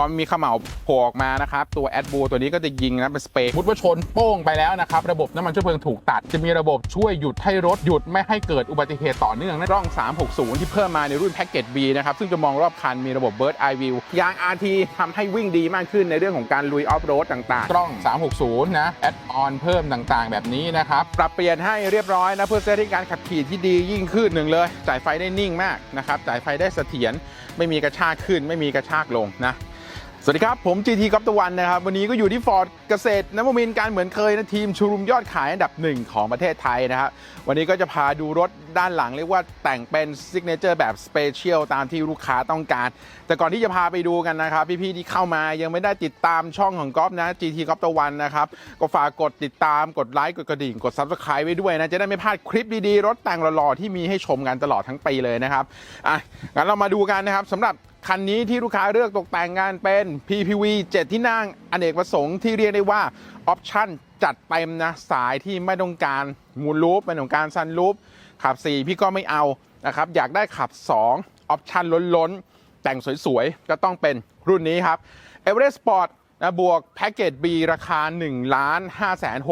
พอมีขมเหลาโผล่ออกมานะครับ ตัวแอดบูตัวนี้ก็จะยิงนะเป็นสเปรย์มุดว่าชนโป้งไปแล้วนะครับ ระบบน้ำมันเชื้อเพลิงถูกตัด จะมีระบบช่วยหยุดให้รถหยุดไม่ให้เกิดอุบัติเหตุต่อเนื่องนะกล้อง 360 ที่เพิ่มมาในรุ่นแพ็กเกจ B นะครับ ซึ่งจะมองรอบคันมีระบบ Bird Eye View ยาง RT ทำให้วิ่งดีมากขึ้นในเรื่องของการลุยออฟโรดต่างๆกล้อง 360 นะแอดออนเพิ่มต่างๆ แบบนี้นะครับปรับเปลี่ยนให้เรียบร้อยนะเพื่อเซตให้การขับขี่ที่ดียิ่งขึ้นหนึ่งเลยจ่ายไฟได้นิ่งมากนะครับจ่ายไฟได้เสถียรไม่มีกระชากขึ้นไม่มีกระชากลงนะ สวัสดีครับ ผม GT ก๊อฟตะวันนะครับ วันนี้ก็อยู่ที่ฟอร์ดเกษตรนวมินการเหมือนเคยนะ ทีมชูรุมยอดขายอันดับหนึ่งของประเทศไทยนะครับ วันนี้ก็จะพาดูรถด้านหลังเรียกว่าแต่งเป็นซิกเนเจอร์แบบสเปเชียลตามที่ลูกค้าต้องการ แต่ก่อนที่จะพาไปดูกันนะครับ พี่ ๆ ที่เข้ามายังไม่ได้ติดตามช่องของก๊อฟนะ GT ก๊อฟตะวันนะครับ ก็ฝากกดติดตามกดไลค์กดกระดิ่งกด Subscribe ไว้ด้วยนะจะได้ไม่พลาดคลิปดีๆรถแต่งหล่อๆที่มีให้ชมกันตลอดทั้งปีเลยนะครับอะงั้นเรามาดูกันนะครับสำหรับ คันนี้ที่ลูกค้าเลือกตกแต่งงานเป็น PPV 7 ที่นั่งอเนกประสงค์ที่เรียกได้ว่าออปชั่นจัดเต็มนะ สายที่ไม่ต้องการมูลลูปไม่ต้องการซันลูปขับ 4 พี่ก็ไม่เอานะครับ อยากได้ขับ 2 ออปชั่นล้นๆ แต่งสวยๆ ก็ต้องเป็นรุ่นนี้ครับ e v e r e s t Sport นะบวกแพ็กเกจ B ราคา 1 5 6 5 0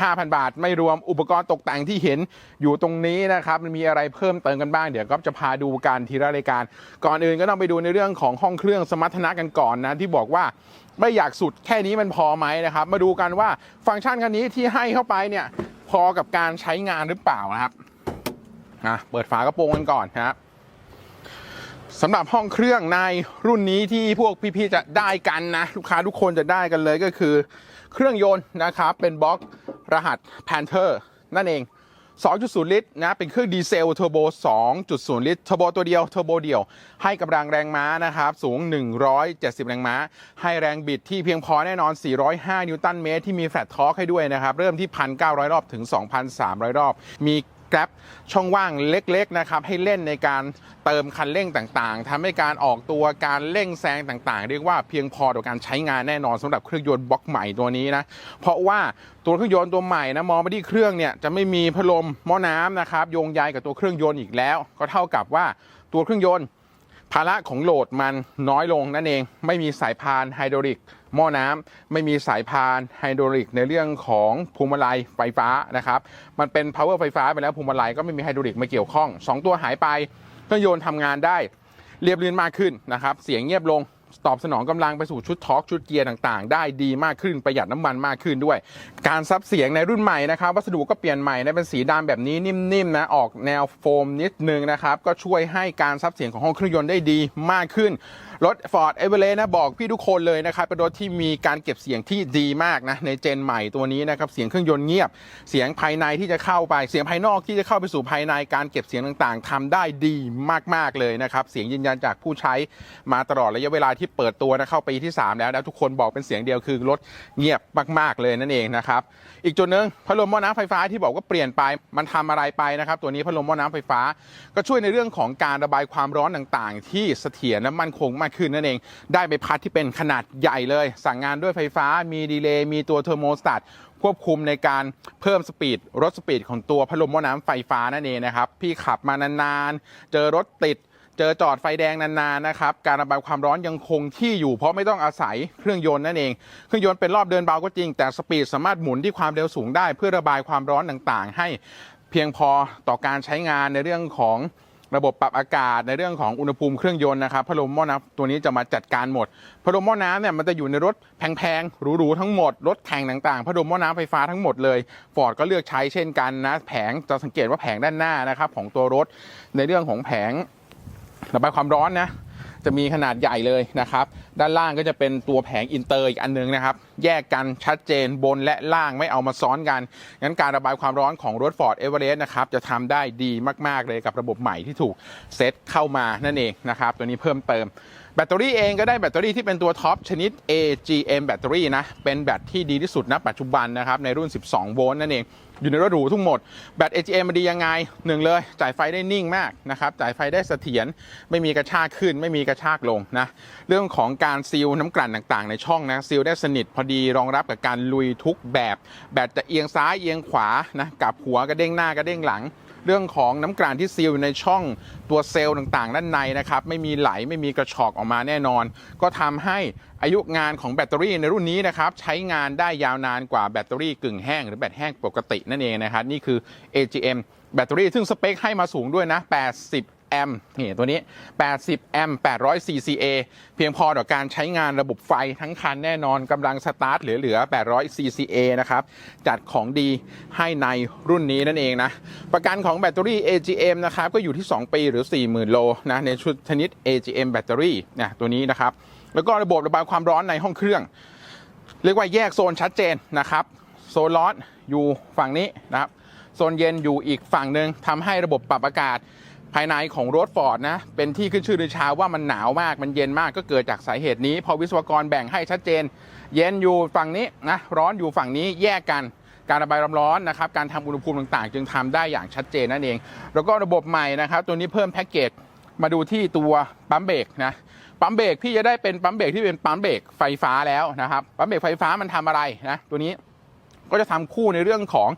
0 0 บาท ไม่รวมอุปกรณ์ตกแต่งที่เห็นอยู่ตรงนี้นะครับ มันมีอะไรเพิ่มเติมกันบ้าง เดี๋ยวก็จะพาดูกันทีละรายการ ก่อนอื่นก็ต้องไปดูในเรื่องของห้องเครื่องสมรรถนะกันก่อนนะ ที่บอกว่าไม่อยากสุดแค่นี้มันพอไหมนะครับ มาดูกันว่าฟังก์ชันคันนี้ที่ให้เข้าไปเนี่ยพอกับการใช้งานหรือเปล่านะครับอะเปิดฝากระโปรงกันก่อนนะครับ สำหรับห้องเครื่องในรุ่นนี้ที่พวกพี่ๆจะได้กันนะ ลูกค้าทุกคนจะได้กันเลยก็คือ เครื่องยนต์นะครับ เป็นบล็อกรหัส Panther นั่นเอง 2.0 ลิตรนะ เป็นเครื่องดีเซลเทอร์โบ 2.0 ลิตรเทอร์โบตัวเดียวเทอร์โบเดียว ให้กำลังแรงม้านะครับ สูง 170 แรงม้า ให้แรงบิดที่เพียงพอแน่นอน 405 นิวตันเมตรที่มีแฟลตทอร์กให้ด้วยนะครับ เริ่มที่ 1,900 รอบถึง 2,300 รอบ มี แกร็บช่องว่างเล็กๆนะครับให้เล่นในการเติมคันเร่งต่างๆทำให้การออกตัวการเร่งแซงต่างๆ เรียกว่าเพียงพอต่อการใช้งานแน่นอนสำหรับเครื่องยนต์บล็อกใหม่ตัวนี้นะเพราะว่าตัวเครื่องยนต์ตัวใหม่นะมองไปที่เครื่องเนี่ยจะไม่มีพัดลมหม้อน้ำนะครับโยงใยกับตัวเครื่องยนต์อีกแล้ว ก็เท่ากับว่าตัวเครื่องยนต์ภาระของโหลดมันน้อยลงนั่นเอง ไม่มีสายพานไฮดรอลิก หม้อน้ำไม่มีสายพานไฮดรอลิกในเรื่องของพวงมาลัยไฟฟ้านะครับมันเป็น power ไฟฟ้าไปแล้วพวงมาลัยก็ไม่มีไฮดรอลิกมาเกี่ยวข้อง 2 ตัวหายไปเครื่องยนต์ทำงานได้เรียบรื่นมากขึ้นนะครับเสียงเงียบลง ตอบสนองกำลังไปสู่ชุดทอร์กชุดเกียร์ต่างๆ ได้ดีมากขึ้นประหยัดน้ำมันมากขึ้นด้วย การซับเสียงในรุ่นใหม่นะครับวัสดุก็เปลี่ยนใหม่นะเป็นสีดำแบบนี้นิ่มๆนะออกแนวโฟมนิดนึงนะครับก็ช่วยให้การซับเสียงของห้องเครื่องยนต์ได้ดีมากขึ้นรถ Ford e v e r e s t นะบอกพี่ทุกคนเลยนะครับเป็นรถที่มีการเก็บเสียงที่ดีมากนะในเจนใหม่ตัวนี้นะครับเสียงเครื่องยนต์เงียบ เสียงภายในที่จะเข้าไปเสียงภายนอกที่จะเข้าไปสู่ภายในการเก็บเสียงต่างๆทำได้ดีมากๆเลยนะครับเสียงยืนยันจากผู้ใช้มาตลอดระยะเวลาที่เปิดตัวนะเข้าปีที่ 3 แล้วแล้วทุกคนบอกเป็นเสียงเดียวคือรถเงียบมาก ๆ เลยนั่นเองนะครับ อีกจุดหนึ่งพัดลมหม้อน้ำไฟฟ้าที่บอกว่าเปลี่ยนไปมันทำอะไรไปนะครับ ตัวนี้พัดลมหม้อน้ำไฟฟ้า ก็ช่วยในเรื่องของการระบายความร้อนต่างๆ ที่เสถียรและมั่นคงมากขึ้นนั่นเอง ได้ใบพัดที่เป็นขนาดใหญ่เลย สั่งงานด้วยไฟฟ้ามีดีเลย์มีตัวเทอร์โมสตัตควบคุมในการเพิ่มสปีดลดสปีดของตัวพัดลมหม้อน้ำไฟฟ้านั่นเองนะครับ พี่ขับมานานๆ เจอรถติด เจอจอดไฟแดงนานๆนะครับ การระบายความร้อนยังคงที่อยู่เพราะไม่ต้องอาศัยเครื่องยนต์นั่นเอง เครื่องยนต์เป็นรอบเดินเบาก็จริง แต่สปีดสามารถหมุนที่ความเร็วสูงได้ เพื่อระบายความร้อนต่างๆ ให้เพียงพอต่อการใช้งานในเรื่องของระบบปรับอากาศในเรื่องของอุณหภูมิเครื่องยนต์นะครับพัดลมหม้อน้ำตัวนี้จะมาจัดการหมดพัดลมหม้อน้ำเนี่ยมันจะอยู่ในรถแพงๆหรูๆทั้งหมดรถแข่งต่างๆพัดลมหม้อน้ำไฟฟ้าทั้งหมดเลยฟอร์ดก็เลือกใช้เช่นกันนะแผงจะสังเกตว่าแผงด้านหน้านะครับของตัวรถในเรื่องของแผง ระบายความร้อนนะ จะมีขนาดใหญ่เลยนะครับ ด้านล่างก็จะเป็นตัวแผงอินเตอร์อีกอันหนึงนะครับ แยกกันชัดเจนบนและล่างไม่เอามาซ้อนกัน งั้นการระบายความร้อนของรถ Ford Everest นะครับ จะทำได้ดีมากๆเลยกับระบบใหม่ที่ถูกเซตเข้ามานั่นเองนะครับ ตัวนี้เพิ่มเติมแบตเตอรี่เองก็ได้แบตเตอรี่ที่เป็นตัวท็อปชนิด AGM แบตเตอรี่นะ เป็นแบตที่ดีที่สุดณปัจจุบันนะครับในรุ่น 12 โวลต์นั่นเอง อยู่ในรถหรูทั้งหมด แบต AGM มันดียังไงหนึ่งเลย จ่ายไฟได้นิ่งมากนะครับ จ่ายไฟได้เสถียร ไม่มีกระชากขึ้น ไม่มีกระชากลงนะ เรื่องของการซีลน้ำกลั่นต่างๆ ในช่องนะ ซีลได้สนิทพอดีรองรับกับการลุยทุกแบบ แบตจะเอียงซ้ายเอียงขวานะ กับหัวกระเด้งหน้ากระเด้งหลัง เรื่องของน้ำกลั่นที่ซีลอยู่ในช่องตัวเซลล์ต่างๆ ด้านในนะครับไม่มีไหลไม่มีกระชอกออกมาแน่นอน ก็ทำให้อายุงานของแบตเตอรี่ในรุ่นนี้นะครับใช้งานได้ยาวนานกว่าแบตเตอรี่กึ่งแห้งหรือแบตแห้งปกตินั่นเองนะครับนี่คือ AGM แบตเตอรี่ซึ่งสเปคให้มาสูงด้วยนะ 80 แอมป์นี่ตัวนี้ 80 แอมป์ 800 CCA เพียงพอต่อการใช้งานระบบไฟทั้งคันแน่นอนกำลังสตาร์ทเหลือๆ800 CCA นะครับ จัดของดีให้ในรุ่นนี้นั่นเองนะ ประกันของแบตเตอรี่ AGM นะครับ ก็อยู่ที่ 2 ปีหรือ 40,000 โลนะในชุดชนิด AGM แบตเตอรี่นะตัวนี้นะครับ แล้วก็ระบบระบายความร้อนในห้องเครื่อง เรียกว่าแยกโซนชัดเจนนะครับ โซนร้อนอยู่ฝั่งนี้นะครับโซนเย็นอยู่อีกฝั่งหนึ่งทำให้ระบบปรับอากาศ ภายในของรถฟอร์ดนะ เป็นที่ขึ้นชื่อลือชาว่ามันหนาวมากมันเย็นมากก็เกิดจากสาเหตุนี้ พอวิศวกรแบ่งให้ชัดเจน เย็นอยู่ฝั่งนี้นะร้อนอยู่ฝั่งนี้แยกกัน การระบายความร้อนนะครับการทำอุณหภูมิต่างๆ จึงทำได้อย่างชัดเจนนั่นเอง แล้วก็ระบบใหม่นะครับ ตัวนี้เพิ่มแพ็กเกจมาดูที่ตัวปั๊มเบรกนะปั๊มเบรกพี่จะได้เป็นปั๊มเบรกที่เป็นปั๊มเบรกไฟฟ้าแล้วนะครับปั๊มเบรกไฟฟ้ามันทำอะไรนะตัวนี้ก็จะทำคู่ในเรื่องของ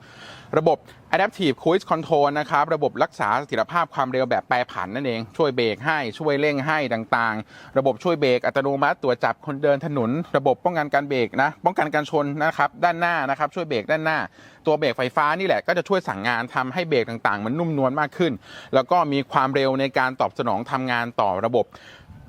ระบบ Adaptive Cruise Control นะครับ ระบบรักษาเสถียรภาพความเร็วแบบแปรผันนั่นเอง ช่วยเบรกให้ ช่วยเร่งให้ต่างๆ ระบบช่วยเบรกอัตโนมัติตรวจจับคนเดินถนน ระบบป้องกันการเบรกนะ ป้องกันการชนนะครับ ด้านหน้านะครับ ช่วยเบรกด้านหน้า ตัวเบรกไฟฟ้านี่แหละก็จะช่วยสั่งงานทำให้เบรกต่างๆ มันนุ่มนวลมากขึ้น แล้วก็มีความเร็วในการตอบสนองทำงานต่อระบบ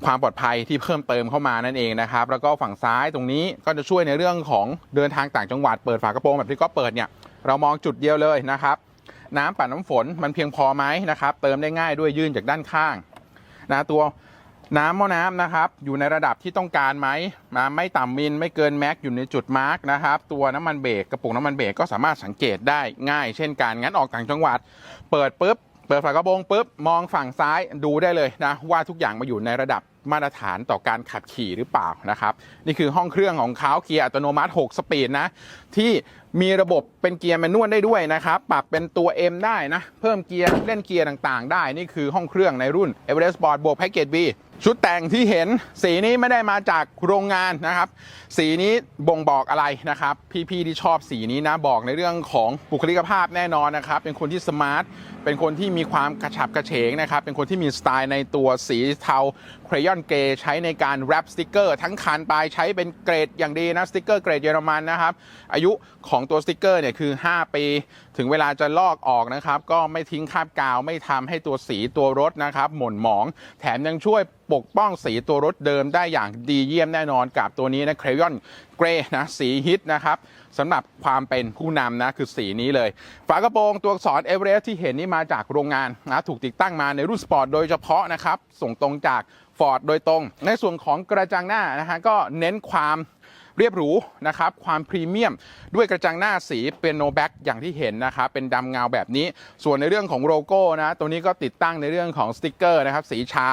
ความปลอดภัยที่เพิ่มเติมเข้ามานั่นเองนะครับ แล้วก็ฝั่งซ้ายตรงนี้ก็จะช่วยในเรื่องของเดินทางต่างจังหวัดเปิดฝากระโปรงแบบที่ก็เปิดเนี่ย เรามองจุดเดียวเลยนะครับ น้ำปัดน้ำฝนมันเพียงพอไหมนะครับ เติมได้ง่ายด้วยยื่นจากด้านข้างนะตัวน้ำหม้อน้ำนะครับ อยู่ในระดับที่ต้องการไหมนะไม่ต่ำมิลไม่เกินแม็กอยู่ในจุดมาร์กนะครับ ตัวน้ำมันเบรกกระปุกน้ำมันเบรกก็สามารถสังเกตได้ง่าย เช่นกันงั้นออกต่างจังหวัด เปิดปุ๊บเปิดฝากระโปรงปุ๊บมองฝั่งซ้ายดูได้เลยนะว่าทุกอย่างมาอยู่ในระดับมาตรฐานต่อการขับขี่หรือเปล่านะครับ นี่คือห้องเครื่องของเขาเกียร์อัตโนมัติ 6 สปีดนะที่ มีระบบเป็นเกียร์แมนนวลได้ด้วยนะครับ ปรับเป็นตัว M ได้นะ เพิ่มเกียร์เล่นเกียร์ต่างๆ ได้ นี่คือห้องเครื่องในรุ่น Everest Sport บวกแพ็กเกจ B ชุดแต่งที่เห็นสีนี้ไม่ได้มาจากโรงงานนะครับ สีนี้บ่งบอกอะไรนะครับ พี่ๆที่ชอบสีนี้นะบอกในเรื่องของบุคลิกภาพแน่นอนนะครับ เป็นคนที่สมาร์ทเป็นคนที่มีความกระฉับกระเฉงนะครับ เป็นคนที่มีสไตล์ในตัวสีเทาเครยอนเกใช้ในการแรปสติกเกอร์ ทั้งคันไปใช้เป็นเกรดอย่างดีนะสติกเกอร์เกรดเยอรมันนะครับอายุของของตัวสติกเกอร์เนี่ยคือ 5 ปี ถึงเวลาจะลอกออกนะครับ ก็ไม่ทิ้งคราบกาวไม่ทำให้ตัวสีตัวรถนะครับ หม่นหมอง แถมยังช่วยปกป้องสีตัวรถเดิมได้อย่างดีเยี่ยมแน่นอนกับตัวนี้นะเครยอนเกรนะสีฮิตนะครับสำหรับความเป็นผู้นำนะคือสีนี้เลย ฝากระโปรงตัวอักษรเอเวอเรสที่เห็นนี่มาจากโรงงานนะถูกติดตั้งมาในรุ่นสปอร์ตโดยเฉพาะนะครับ ส่งตรงจากฟอร์ดโดยตรง ในส่วนของกระจังหน้านะฮะก็เน้นความ เรียบหรูนะครับ ความพรีเมียม ด้วยกระจังหน้าสีเป็นโนแบ็กอย่างที่เห็นนะครับ เป็นดำเงาแบบนี้ ส่วนในเรื่องของโลโก้นะ ตัวนี้ก็ติดตั้งในเรื่องของสติกเกอร์นะครับ สีชา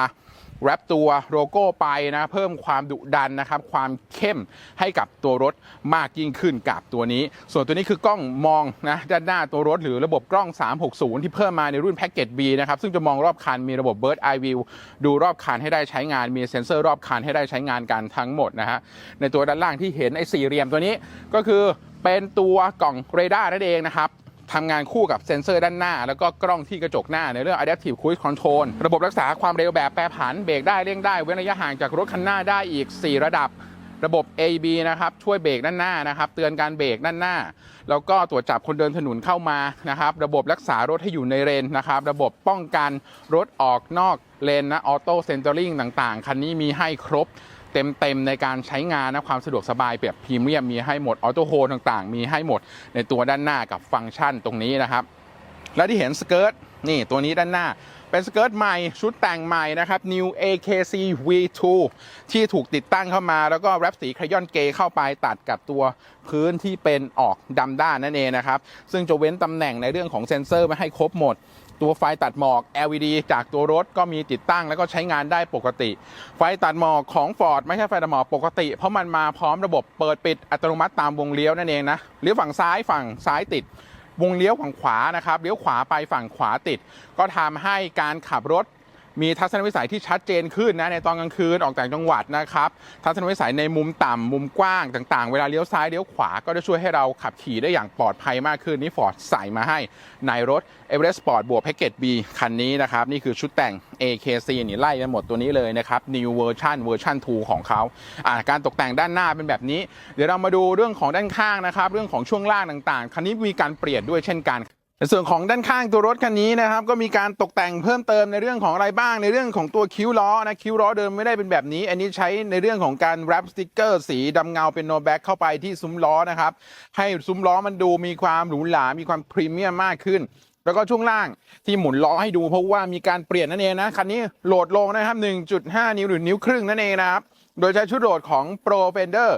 แรปตัวโลโก้ไปนะเพิ่มความดุดันนะครับ ความเข้มให้กับตัวรถมากยิ่งขึ้นกับตัวนี้ ส่วนตัวนี้คือกล้องมองนะด้านหน้าตัวรถหรือระบบกล้อง 360 ที่เพิ่มมาในรุ่นแพ็กเกจ B นะครับ ซึ่งจะมองรอบคันมีระบบ Bird Eye View ดูรอบคันให้ได้ใช้งานมีเซ็นเซอร์รอบคันให้ได้ใช้งานกันทั้งหมดนะฮะในตัวด้านล่างที่เห็นไอ้สี่เหลี่ยมตัวนี้ก็คือเป็นตัวกล่องเรดาร์นั่นเองนะครับ ทำงานคู่กับเซ็นเซอร์ด้านหน้า แล้วก็กล้องที่กระจกหน้าในเรื่อง Adaptive Cruise Control ระบบรักษาความเร็วแบบแปรผันเบรกได้เร่งได้เว้นระยะห่างจากรถคันหน้าได้อีก 4 ระดับระบบ AB นะครับช่วยเบรกด้านหน้านะครับเตือนการเบรกด้านหน้า แล้วก็ตรวจจับคนเดินถนนเข้ามานะครับระบบรักษารถให้อยู่ในเลนนะครับระบบป้องกันรถออกนอกเลนนะออโต้เซนเตอร์ลิงต่างๆ คันนี้มีให้ครบ เต็มๆในการใช้งานนะความสะดวกสบายแบบพรีเมียมมีให้หมดออโต้โฮต่างๆ มีให้หมดในตัวด้านหน้ากับฟังก์ชันตรงนี้นะครับ แล้วที่เห็นสเกิร์ตนี่ตัวนี้ด้านหน้าเป็นสเกิร์ตใหม่ชุดแต่งใหม่นะครับ New AKC V2 ที่ถูกติดตั้งเข้ามา แล้วก็แรปสีครยอนเกเข้าไปตัดกับตัวพื้นที่เป็นออกดำด้านนั่นเองนะครับ ซึ่งจะเว้นตำแหน่งในเรื่องของเซ็นเซอร์ไม่ให้ครบหมด ตัวไฟตัดหมอก LED จากตัวรถก็มีติดตั้งแล้วก็ใช้งานได้ปกติ ไฟตัดหมอกของ Ford ไม่ใช่ไฟตัดหมอกปกติ เพราะมันมาพร้อมระบบเปิดปิดอัตโนมัติตามวงเลี้ยวนั่นเองนะเลี้ยวฝั่งซ้ายฝั่งซ้ายติดวงเลี้ยวฝั่งขวานะครับเลี้ยวขวาไปฝั่งขวาติด ก็ทำให้การขับรถ มีทัศนวิสัยที่ชัดเจนขึ้นนะในตอนกลางคืนออกต่างจังหวัดนะครับทัศนวิสัยในมุมต่ำมุมกว้างต่างๆ เวลาเลี้ยวซ้ายเลี้ยวขวาก็จะช่วยให้เราขับขี่ได้อย่างปลอดภัยมากขึ้นนี่ฟอร์ดใส่มาให้ในรถ Everest Sport บวกแพ็กเกจ B คันนี้นะครับนี่คือชุดแต่ง AKC นี่ไล่กันหมดตัวนี้เลยนะครับ New Version เวอร์ชัน2ของเขาอ่าการตกแต่งด้านหน้าเป็นแบบนี้ เดี๋ยวเรามาดูเรื่องของด้านข้างนะครับเรื่องของช่วงล่างต่างๆ คันนี้มีการเปลี่ยนด้วยเช่นกัน ในส่วนของด้านข้างตัวรถคันนี้นะครับก็มีการตกแต่งเพิ่มเติมในเรื่องของอะไรบ้าง ในเรื่องของตัวคิ้วล้อนะคิ้วล้อเดิมไม่ได้เป็นแบบนี้ อันนี้ใช้ในเรื่องของการแรปสติกเกอร์สีดำเงาเป็นโนแบ็กเข้าไปที่ซุ้มล้อนะครับให้ซุ้มล้อมันดูมีความหรูหรา มีความพรีเมียมมากขึ้น แล้วก็ช่วงล่างที่หมุนล้อให้ดูเพราะว่ามีการเปลี่ยนนั่นเองนะคันนี้โหลดลงนะครับ 1.5 นิ้วหรือนิ้วครึ่งนั่นเองนะครับโดยใช้ชุดโหลดของ Pro Fender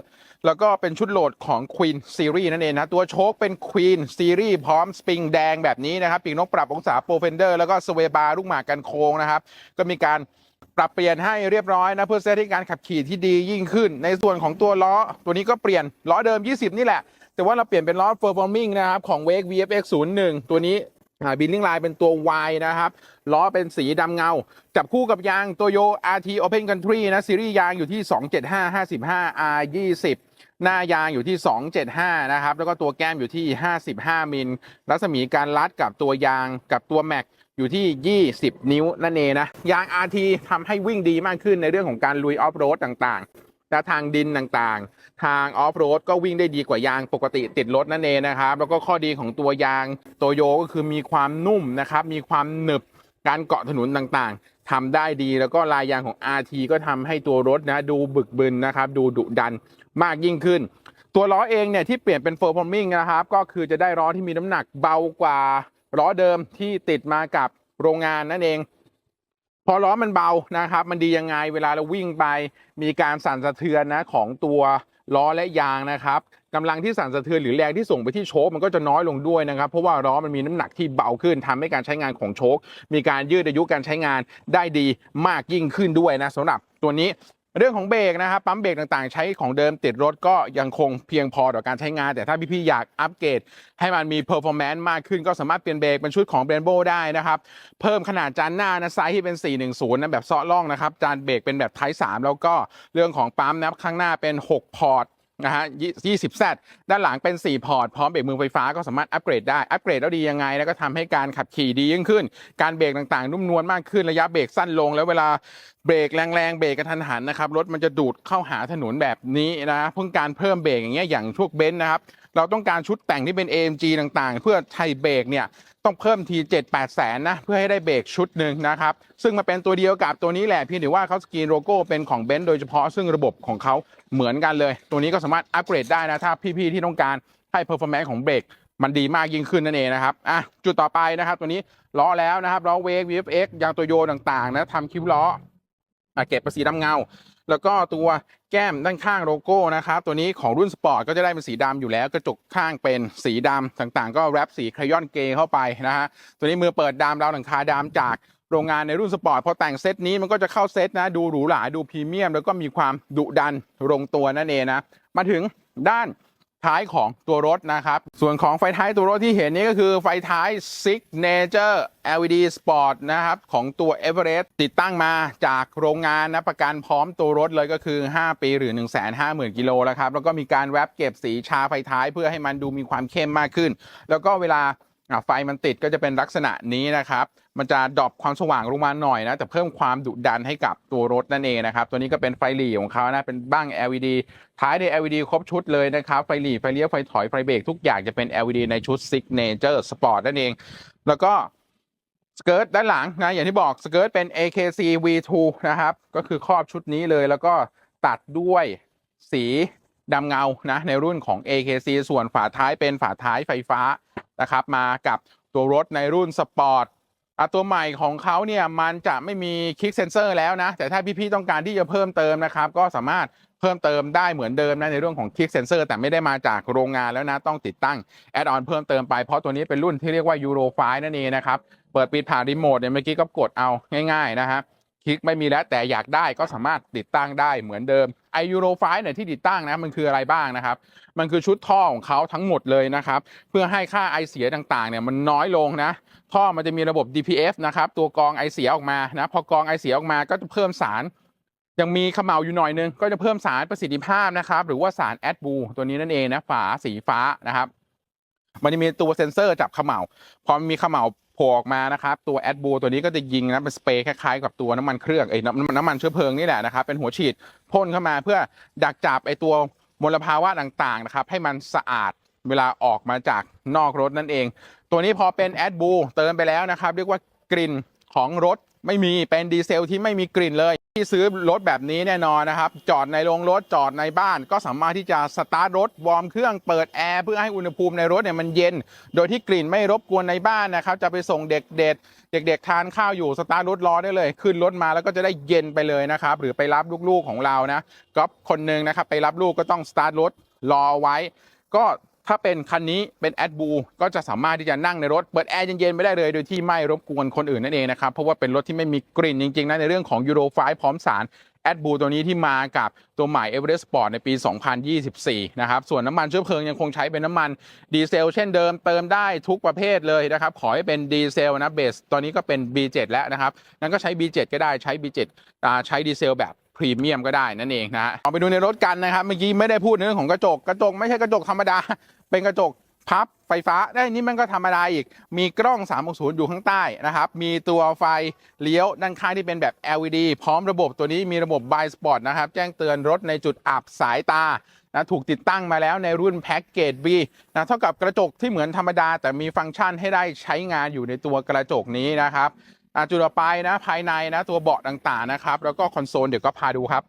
แล้วก็เป็นชุดโหลดของ Queen Series นั่นเองนะ ตัวโชคเป็น Queen Series พร้อมสปริงแดงแบบนี้นะครับ ปีกนกปรับองศา Pro Fender แล้วก็สเวบาร์ลูกหมากกันโค้งนะครับ ก็มีการปรับเปลี่ยนให้เรียบร้อยนะ เพื่อเซตให้การขับขี่ที่ดียิ่งขึ้น ในส่วนของตัวล้อ ตัวนี้ก็เปลี่ยนล้อเดิม 20 นี่แหละ แต่ว่าเราเปลี่ยนเป็นล้อ Performing นะครับของ Wake VFX 01 ตัวนี้ บิลลิ่งไลน์เป็นตัว Y นะครับล้อเป็นสีดำเงา จับคู่กับยางโตโย RT Open Country นะซีรีส์ยางอยู่ที่ 275 55 R 20 หน้ายางอยู่ที่ 275 นะครับ แล้วก็ตัวแก้มอยู่ที่ 55 มิล รัศมีการลัดกับตัวยางกับตัวแม็กอยู่ที่ 20 นิ้วนั่นเองนะ ยาง RT ทำให้วิ่งดีมากขึ้นในเรื่องของการลุยออฟโรดต่างๆและทางดินต่างๆ ทางออฟโรดก็วิ่งได้ดีกว่ายางปกติติดรถนั่นเองนะครับ แล้วก็ข้อดีของตัวยางโตโยก็คือมีความนุ่มนะครับ มีความหนึบการเกาะถนนต่างๆทำได้ดีแล้วก็ลายยางของ RT ก็ทำให้ตัวรถนะดูบึกบึนนะครับ ดูดุดันมากยิ่งขึ้น ตัวล้อเองเนี่ยที่เปลี่ยนเป็น performing นะครับ ก็คือจะได้ล้อที่มีน้ำหนักเบากว่าล้อเดิมที่ติดมากับโรงงานนั่นเอง พอล้อมันเบานะครับ มันดียังไงเวลาเราวิ่งไป มีการสั่นสะเทือนนะของตัว ล้อและยางนะครับกำลังที่สั่นสะเทือนหรือแรงที่ส่งไปที่โชคมันก็จะน้อยลงด้วยนะครับ เพราะว่าล้อมันมีน้ำหนักที่เบาขึ้นทำให้การใช้งานของโชคมีการยืดอายุการใช้งานได้ดีมากยิ่งขึ้นด้วยนะสำหรับตัวนี้ เรื่องของเบรกนะครับปั๊มเบรกต่างๆ ใช้ของเดิมติดรถก็ยังคงเพียงพอต่อการใช้งาน แต่ถ้าพี่ๆอยากอัปเกรดให้มันมี performance มากขึ้นก็สามารถเปลี่ยนเบรกเป็นชุดของ b r a n b o ได้นะครับ เพิ่มขนาดจานหน้านะไซส์ที่เป็น 410นะแบบเซาะล่องนะครับ จานเบรกเป็นแบบไทป์3แล้วก็เรื่องของปั๊มนะครับข้างหน้าเป็น 6 พอร์ตนะฮะ20 Z ด้านหลังเป็น 4 พอร์ต พร้อมเบรกมือไฟฟ้าก็สามารถอัปเกรดได้ อัปเกรดแล้วดียังไง แล้วก็ทำให้การขับขี่ดียิ่งขึ้น การเบรกต่างๆ นุ่มนวลมากขึ้น ระยะเบรกสั้นลง แล้วเวลา เบรกแรงๆเบรกกระทันหันนะครับรถมันจะดูดเข้าหาถนนแบบนี้นะเพิ่งการเพิ่มเบรกอย่างเงี้ยอย่างพวกเบนซ์นะครับเราต้องการชุดแต่งที่เป็น AMG ต่างๆ เพื่อใช้เบรกเนี่ยต้องเพิ่มที 7 8 แสนนะเพื่อให้ได้เบรกชุดหนึ่งนะครับซึ่งมาเป็นตัวเดียวกับตัวนี้แหละเพียงแต่ว่าเขาสกรีนโลโก้เป็นของเบนซ์โดยเฉพาะซึ่งระบบของเขาเหมือนกันเลย ตัวนี้ก็สามารถอัปเกรดได้นะถ้าพี่ๆที่ต้องการให้ performance ของเบรกมันดีมากยิ่งขึ้นนั่นเองนะครับ อะ จุดต่อไปนะครับ ตัวนี้ล้อแล้วนะครับล้อเวก VFX ยางตัวโยต่างๆนะทำคิ้วล้อ เก็บเป็นสีดำเงา แล้วก็ตัวแก้มด้านข้างโลโก้นะครับตัวนี้ของรุ่นสปอร์ตก็จะได้เป็นสีดำอยู่แล้ว กระจกข้างเป็นสีดำต่างๆ ก็แรปสีครยอนเกย์เข้าไปนะฮะตัวนี้มือเปิดดำราวหลังคาดำจากโรงงานในรุ่นสปอร์ตพอแต่งเซตนี้มันก็จะเข้าเซตนะ ดูหรูหราดูพรีเมียม แล้วก็มีความดุดันลงตัวนั่นเองนะ มาถึงด้าน ท้ายของตัวรถนะครับ ส่วนของไฟท้ายตัวรถที่เห็นนี้ก็คือไฟท้าย Signature LED Sport นะครับ ของตัว Everest ติดตั้งมาจากโรงงานนะประกันพร้อมตัวรถเลยก็คือ 5 ปีหรือ 150,000 กิโลแล้วครับ แล้วก็มีการแวปเก็บสีชาไฟท้ายเพื่อให้มันดูมีความเข้มมากขึ้น แล้วก็เวลา ไฟมันติดก็จะเป็นลักษณะนี้นะครับ มันจะดรอปความสว่างลงมาหน่อยนะ แต่เพิ่มความดุดันให้กับตัวรถนั่นเองนะครับ ตัวนี้ก็เป็นไฟหลีของเขานะ เป็นบ้าง LED ท้ายใน LED ครบชุดเลยนะครับ ไฟหลีไฟเลี้ยว ไฟถอย ไฟเบรกทุกอย่างจะเป็น LED ในชุด Signature Sport นั่นเอง แล้วก็สเกิร์ตด้านหลังนะ อย่างที่บอกสเกิร์ตเป็น AKC V2 นะครับ ก็คือครอบชุดนี้เลย แล้วก็ตัดด้วยสีดำเงานะในรุ่นของ AKC ส่วนฝาท้ายเป็นฝาท้ายไฟฟ้า นะครับมากับตัวรถในรุ่นสปอร์ตตัวใหม่ของเขาเนี่ยมันจะไม่มีคลิกเซนเซอร์แล้วนะ แต่ถ้าพี่ๆต้องการที่จะเพิ่มเติมนะครับ ก็สามารถเพิ่มเติมได้เหมือนเดิมนะในเรื่องของคลิกเซนเซอร์แต่ไม่ได้มาจากโรงงานแล้วนะ ต้องติดตั้งแอดออนเพิ่มเติมไปเพราะตัวนี้เป็นรุ่นที่เรียกว่า Euro 5นั่นเองนะครับ เปิดปิดผ่านรีโมทเนี่ยเมื่อกี้ก็กดเอาง่ายๆนะฮะ คลิกไม่มีแล้วแต่อยากได้ก็สามารถติดตั้งได้เหมือนเดิมไอยูโรไฟเนี่ยที่ติดตั้งนะมันคืออะไรบ้างนะครับ มันคือชุดท่อของเขาทั้งหมดเลยนะครับ เพื่อให้ค่าไอเสียต่างๆเนี่ยมันน้อยลงนะ ท่อมันจะมีระบบ DPF นะครับ ตัวกรองไอเสียออกมานะ พอกรองไอเสียออกมาก็จะเพิ่มสาร ยังมีขม่าอยู่หน่อยนึง ก็จะเพิ่มสารประสิทธิภาพนะครับ หรือว่าสารแอดบูตัวนี้นั่นเองนะฝาสีฟ้านะครับ มันจะมีตัวเซ็นเซอร์จับขม่าพอมีขม่าโผล่ออกมานะครับ ตัวแอดบูตัวนี้ก็จะยิงนะเป็นสเปรย์คล้ายๆกับตัวน้ำมันเครื่องไอ้น้ำน้ำมันเชื้อเพลิงนี่แหละนะครับ เป็นหัวฉีดพ่นเข้ามาเพื่อดักจับไอ้ตัวมลภาวะต่างๆนะครับ ให้มันสะอาดเวลาออกมาจากนอกรถนั่นเอง ตัวนี้พอเป็นแอดบูเติมไปแล้วนะครับ เรียกว่ากลิ่นของรถ ไม่มีเป็นดีเซลที่ไม่มีกลิ่นเลย ที่ซื้อรถแบบนี้แน่นอนนะครับ จอดในโรงรถจอดในบ้าน ก็สามารถที่จะสตาร์ทรถวอร์มเครื่องเปิดแอร์เพื่อให้อุณหภูมิในรถเนี่ยมันเย็น โดยที่กลิ่นไม่รบกวนในบ้านนะครับ จะไปส่งเด็กเด็ดเด็กๆทานข้าวอยู่สตาร์ทรถรอได้เลย ขึ้นรถมาแล้วก็จะได้เย็นไปเลยนะครับ หรือไปรับลูกๆของเรานะก็คนหนึ่งนะครับไปรับลูกก็ต้องสตาร์ทรถรอไว้ ก็ ถ้าเป็นคันนี้เป็นแอดบูก็จะสามารถที่จะนั่งในรถเปิดแอร์เย็นๆไม่ได้เลยโดยที่ไม่รบกวนคนอื่นนั่นเองนะครับเพราะว่าเป็นรถที่ไม่มีกลิ่นจริงๆนะในเรื่องของยูโร5พร้อมสารแอดบูตัวนี้ที่มากับตัวใหม่ Everest Sport ในปี 2024 นะครับ ส่วนน้ำมันเชื้อเพลิงยังคงใช้เป็นน้ำมันดีเซลเช่นเดิมเติมได้ทุกประเภทเลยนะครับ ขอให้เป็นดีเซลนะเบสตอนนี้ก็เป็น B7 แล้วนะครับงั้นก็ใช้ B7 ก็ได้ใช้ B7 ใช้ดีเซลแบบ พรีเมียมก็ได้นั่นเองนะฮะเอาไปดูในรถกันนะครับเมื่อกี้ไม่ได้พูดในเรื่องของกระจก กระจกไม่ใช่กระจกธรรมดา เป็นกระจกพับไฟฟ้าได้นี่มันก็ธรรมดาอีก มีกล้อง 360 อยู่ข้างใต้นะครับ มีตัวไฟเลี้ยวด้านข้างที่เป็นแบบ LED พร้อมระบบตัวนี้มีระบบ b ายสปอร์ตนะครับ แจ้งเตือนรถในจุดอับสายตานะถูกติดตั้งมาแล้วในรุ่นแพ็กเกจ B นะเท่ากับกระจกที่เหมือนธรรมดา แต่มีฟังก์ชันให้ได้ใช้งานอยู่ในตัวกระจกนี้นะครับ จุดต่อไปนะภายในนะตัวเบาะต่างๆนะครับ แล้วก็คอนโซลเดี๋ยวก็พาดูครับ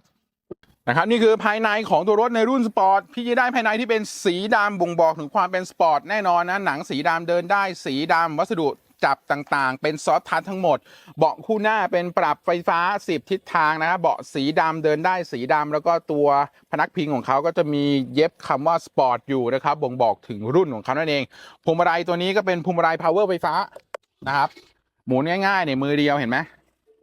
นะครับนี่คือภายในของตัวรถในรุ่นสปอร์ตพี่จะได้ภายในที่เป็นสีดำบ่งบอกถึงความเป็นสปอร์ตแน่นอนนะหนังสีดำเดินได้สีดำวัสดุจับต่างๆ เป็นซอฟทัชทั้งหมด เบาะคู่หน้าเป็นปรับไฟฟ้า 10 ทิศทางนะครับเบาะสีดำเดินได้สีดำแล้วก็ตัวพนักพิงของเขาก็จะมีเย็บคำว่าสปอร์ตอยู่นะครับบ่งบอกถึงรุ่นของเขานั่นเองพวงมาลัยตัวนี้ก็เป็นพวงมาลัยพาวเวอร์ไฟฟ้านะครับ หมุนง่ายๆเนี่ยมือเดียวเห็นไหม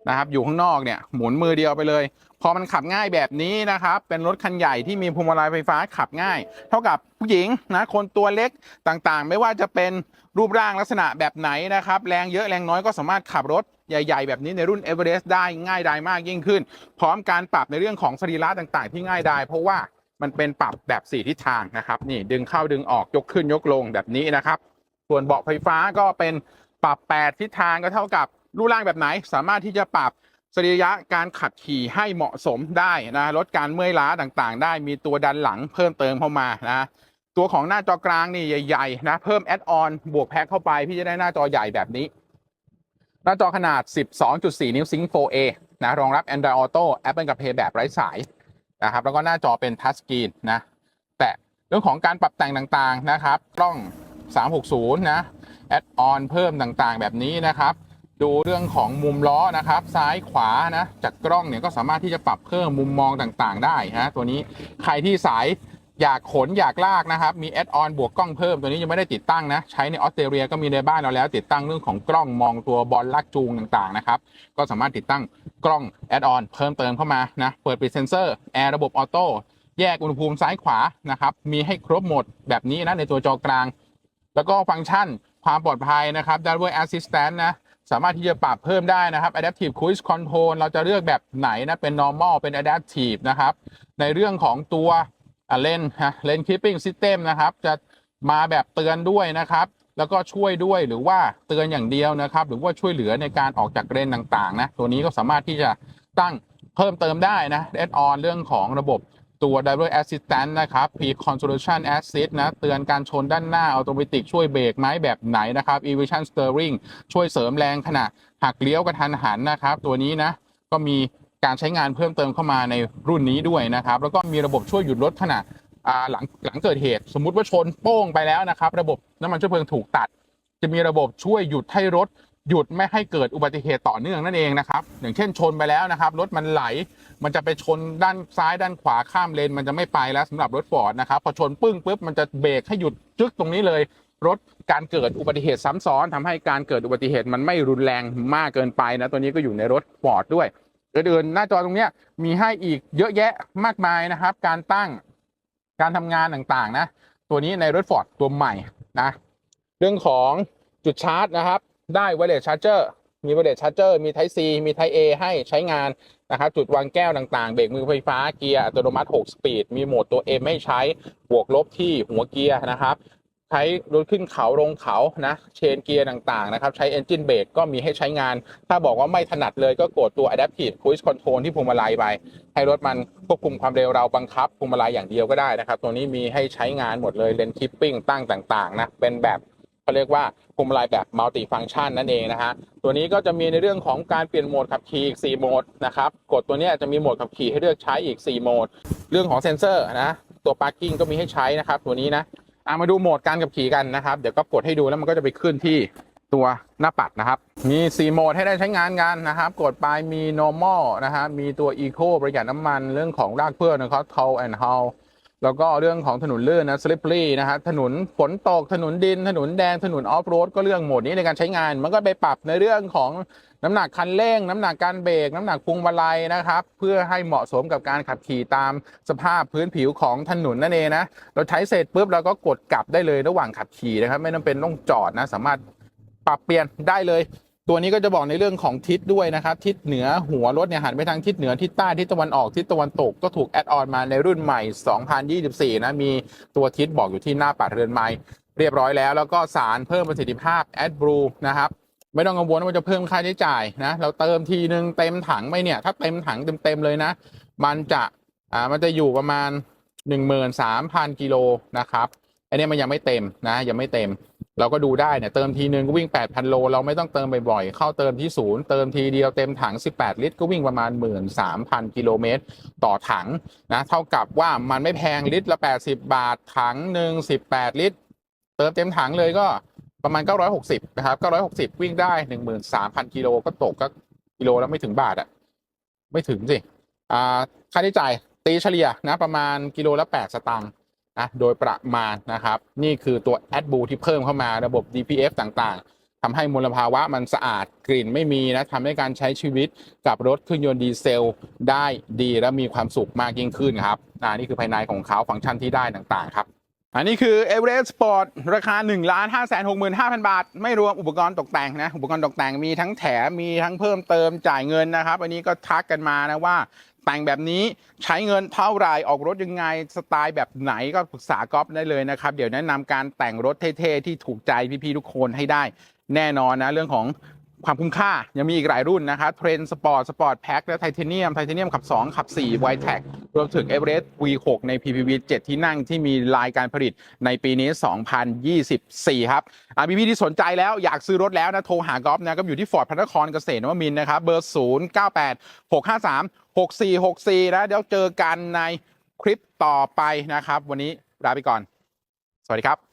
นะครับ อยู่ข้างนอกเนี่ยหมุนมือเดียวไปเลย พอมันขับง่ายแบบนี้นะครับ เป็นรถคันใหญ่ที่มีพวงมาลัยไฟฟ้าขับง่าย เท่ากับผู้หญิงนะคนตัวเล็กต่างๆ ไม่ว่าจะเป็นรูปร่างลักษณะแบบไหนนะครับ แรงเยอะแรงน้อยก็สามารถขับรถใหญ่ ๆ แบบนี้ในรุ่น Everest ได้ง่ายดายมากยิ่งขึ้น พร้อมการปรับในเรื่องของสรีระต่างๆ ที่ง่ายดายเพราะว่ามันเป็นปรับแบบ 4 ทิศทางนะครับ นี่ดึงเข้าดึงออกยกขึ้นยกลงแบบนี้นะครับ ส่วนเบาะไฟฟ้าก็เป็น ปรับ 8 ทิศทางก็เท่ากับรูปร่างแบบไหน สามารถที่จะปรับสรีระการขับขี่ให้เหมาะสมได้นะลดการเมื่อยล้าต่างๆ ได้มีตัวดันหลังเพิ่มเติมเข้ามานะตัวของหน้าจอกลางนี่ใหญ่ๆนะเพิ่มแอดออนบวกแพ็คเข้าไป พี่จะได้หน้าจอใหญ่แบบนี้ หน้าจอขนาด 12.4 นิ้ว Sync 4A นะรองรับ Android Auto Apple CarPlay แบบไร้สายนะครับแล้วก็หน้าจอเป็นทัชสกรีนนะแต่เรื่องของการปรับแต่งต่างๆนะครับกล้อง 360 นะ แอดออนเพิ่มต่างๆ แบบนี้นะครับ ดูเรื่องของมุมล้อนะครับ ซ้ายขวานะจากกล้องเนี่ยก็สามารถที่จะปรับเพิ่มมุมมองต่างๆ ได้นะตัวนี้ใครที่สายอยากขนอยากลากนะครับ มีแอดออนบวกกล้องเพิ่มตัวนี้ยังไม่ได้ติดตั้งนะ ใช้ในออสเตรเลียก็มีในบ้านเราแล้ว ติดตั้งเรื่องของกล้องมองตัวบอลลากจูงต่างๆนะครับ ก็สามารถติดตั้งกล้องแอดออนเพิ่มเติมเข้ามานะ เปิดปิดเซนเซอร์แอร์ระบบออโต้แยกอุณหภูมิซ้ายขวานะครับ มีให้ครบหมดแบบนี้นะในตัวจอกลาง แล้วก็ฟังก์ชัน ความปลอดภัยนะครับ Driver Assistant นะ สามารถที่จะปรับเพิ่มได้นะครับ Adaptive Cruise Control เราจะเลือกแบบไหนนะ เป็น normal เป็น adaptive นะครับ ในเรื่องของตัวเลนฮะเลน keeping system นะครับ จะมาแบบเตือนด้วยนะครับ แล้วก็ช่วยด้วยหรือว่าเตือนอย่างเดียวนะครับ หรือว่าช่วยเหลือในการออกจากเลนต่างๆนะ ตัวนี้ก็สามารถที่จะตั้งเพิ่มเติมได้นะ add on เรื่องของระบบ ตัว Driver Assistant นะครับ P Consolation Assist นะ เตือนการชนด้านหน้าอัตโนมัติช่วยเบรกไหมแบบไหนนะครับ Evision Steering ช่วยเสริมแรงขณะหักเลี้ยวกระทันหันนะครับ ตัวนี้นะ ก็มีการใช้งานเพิ่มเติมเข้ามาในรุ่นนี้ด้วยนะครับ แล้วก็มีระบบช่วยหยุดรถขณะหลังหลังเกิดเหตุ สมมุติว่าชนโป้งไปแล้วนะครับ ระบบน้ำมันเชื้อเพลิงถูกตัด จะมีระบบช่วยหยุดให้รถ หยุดไม่ให้เกิดอุบัติเหตุต่อเนื่องนั่นเองนะครับ อย่างเช่นชนไปแล้วนะครับ รถมันไหล มันจะไปชนด้านซ้ายด้านขวาข้ามเลน มันจะไม่ไปแล้วสำหรับรถฟอร์ดนะครับ พอชนปึ้งปุ๊บมันจะเบรกให้หยุดจึ๊กตรงนี้เลย รถการเกิดอุบัติเหตุซ้ำซ้อนทำให้การเกิดอุบัติเหตุมันไม่รุนแรงมากเกินไปนะ ตัวนี้ก็อยู่ในรถฟอร์ดด้วยอื่นๆหน้าจอตรงนี้มีให้อีกเยอะแยะมากมายนะครับ การตั้งการทำงานต่างๆนะ ตัวนี้ในรถฟอร์ดตัวใหม่นะ เรื่องของจุดชาร์จนะครับ ได้ wireless charger มี wireless charger มี Type C มี Type A ให้ใช้งานนะครับจุดวางแก้วต่างๆ เบรกมือไฟฟ้าเกียร์อัตโนมัติ 6 สปีด มีโหมดตัว M ให้ใช้บวกลบที่หัวเกียร์นะครับ ใช้รถขึ้นเขาลงเขานะเชนเกียร์ต่างๆนะครับ ใช้ engine brake ก็มีให้ใช้งาน ถ้าบอกว่าไม่ถนัดเลยก็กดตัว adaptive cruise control ที่พวงมาลัยไป ให้รถมันควบคุมความเร็วเราบังคับพวงมาลัยอย่างเดียวก็ได้นะครับ ตัวนี้มีให้ใช้งานหมดเลยเลนคิปปิ้งตั้งต่างๆนะเป็นแบบ เขาเรียกว่าพวงมาลัยแบบมัลติฟัง c t ชันนั่นเองนะฮะตัวนี้ก็จะมีในเรื่องของการเปลี่ยนโหมดขับขี่อีก 4 โหมดนะครับกดตัวนี้จะมีโหมดขับขี่ให้เลือกใช้อีก 4 โหมด เรื่องของเซ็นเซอร์นะตัว parking ก็มีให้ใช้นะครับ ตัวนี้นะอะมาดูโหมดการขับขี่กันนะครับ เดี๋ยวก็กดให้ดูแล้วมันก็จะไปขึ้นที่ตัวหน้าปัดนะครับ มี 4 โหมดให้ได้ใช้งานกันนะครับ กดไปมี normal นะฮะมีตัว eco ประหยัดน้ำมันเรื่องของรากเพื่อนนะครับ tow and haul แล้วก็เรื่องของถนนลื่นนะ slippery นะฮะถนนฝนตกถนนดิน ถนนแดงถนนออฟโรดก็เรื่องโหมดนี้ในการใช้งาน มันก็ไปปรับในเรื่องของน้ำหนักคันเร่ง น้ำหนักการเบรกน้ำหนักพวงมาลัยนะครับ เพื่อให้เหมาะสมกับการขับขี่ตามสภาพพื้นผิวของถนนนั่นเองนะเราใช้เสร็จปุ๊บเราก็กดกลับได้เลยระหว่างขับขี่นะครับ ไม่ต้องเป็นต้องจอดนะ สามารถปรับเปลี่ยนได้เลย ตัวนี้ก็จะบอกในเรื่องของทิศด้วยนะครับ ทิศเหนือหัวรถเนี่ยหันไปทางทิศเหนือทิศใต้ทิศตะวันออกทิศตะวันตกก็ถูกแอดออนมาในรุ่นใหม่ 2024 นะมีตัวทิศบอกอยู่ที่หน้าปัดเรือนไม้เรียบร้อยแล้ว แล้วก็สารเพิ่มประสิทธิภาพ AdBlue นะครับไม่ต้องกังวลว่าจะเพิ่มค่าใช้จ่ายนะเราเติมทีนึงเต็มถังไปเนี่ย ถ้าเต็มถังเต็มๆเลยนะ มันจะอ่ามันจะอยู่ประมาณ 13,000กิโลนะครับอันนี้มันยังไม่เต็มนะยังไม่เต็ม เราก็ดูได้เนี่ยเติมทีนึงก็วิ่ง 8,000 โล เราไม่ต้องเติมบ่อยๆ เข้าเติมที่ศูนย์เติมทีเดียวเต็มถัง 18 ลิตร ก็วิ่งประมาณ 13,000 กิโลเมตร ต่อถังนะเท่ากับว่ามันไม่แพงลิตรละ 80 บาทถังหนึ่ง18 ลิตร เติมเต็มถังเลยก็ประมาณ 960 นะครับ 960 วิ่งได้ 13,000 กิโลก็ตกก็กิโลแล้วไม่ถึงบาทอะไม่ถึงสิอ่าค่าใช้จ่ายตีเฉลี่ยนะประมาณกิโลละ 8 สตางค์ นะโดยประมาณนะครับ นี่คือตัว a d b l u ที่เพิ่มเข้ามาระบบ DPF ต่างๆทำให้มลภาวะมันสะอาดกลิ่นไม่มีนะทำให้การใช้ชีวิตกับรถเครื่องยนต์ดีเซล ได้ดีและมีความสุขมากยิ่งขึ้นครับอ่านี่คือภายในของเขาฟังก์ชันที่ได้ต่างๆครับอันนี้คือ Everest Sport ราคา 1 5 6 5 0 0 0บาท ไม่รวมอุปกรณ์ตกแต่งนะ อุปกรณ์ตกแต่งมีทั้งแถมมีทั้งเพิ่มเติมจ่ายเงินนะครับ อันนี้ก็ทักกันมานะว่า แต่งแบบนี้ใช้เงินเท่าไรออกรถยังไงสไตล์แบบไหนก็ปรึกษาก๊อฟได้เลยนะครับ เดี๋ยวแนะนำการแต่งรถเท่ๆที่ถูกใจพี่ๆทุกคนให้ได้ แน่นอนนะเรื่องของความคุ้มค่ายังมีอีกหลายรุ่นนะครับเทรนสปอร์ตสปอร์ตแพ็คและไทเทเนียมไทเทเนียมขับ 2 ขับ4 y t e c รวมถึง e v e r e s t V6 ใน PPV 7 ที่นั่งที่มีลายการผลิตในปีนี้ 2024 ครับอ่าพี่ๆที่สนใจแล้วอยากซื้อรถแล้วนะ โทรหากอล์ฟนะก็อยู่ที่ฟอร์ดพระนครเกษตรนวมินนะครับเบอร์ 0 9 8 6 5 3 6 4 6 4นะเดี๋ยวเจอกันในคลิปต่อไปนะครับ วันนี้ลาไปก่อน สวัสดีครับ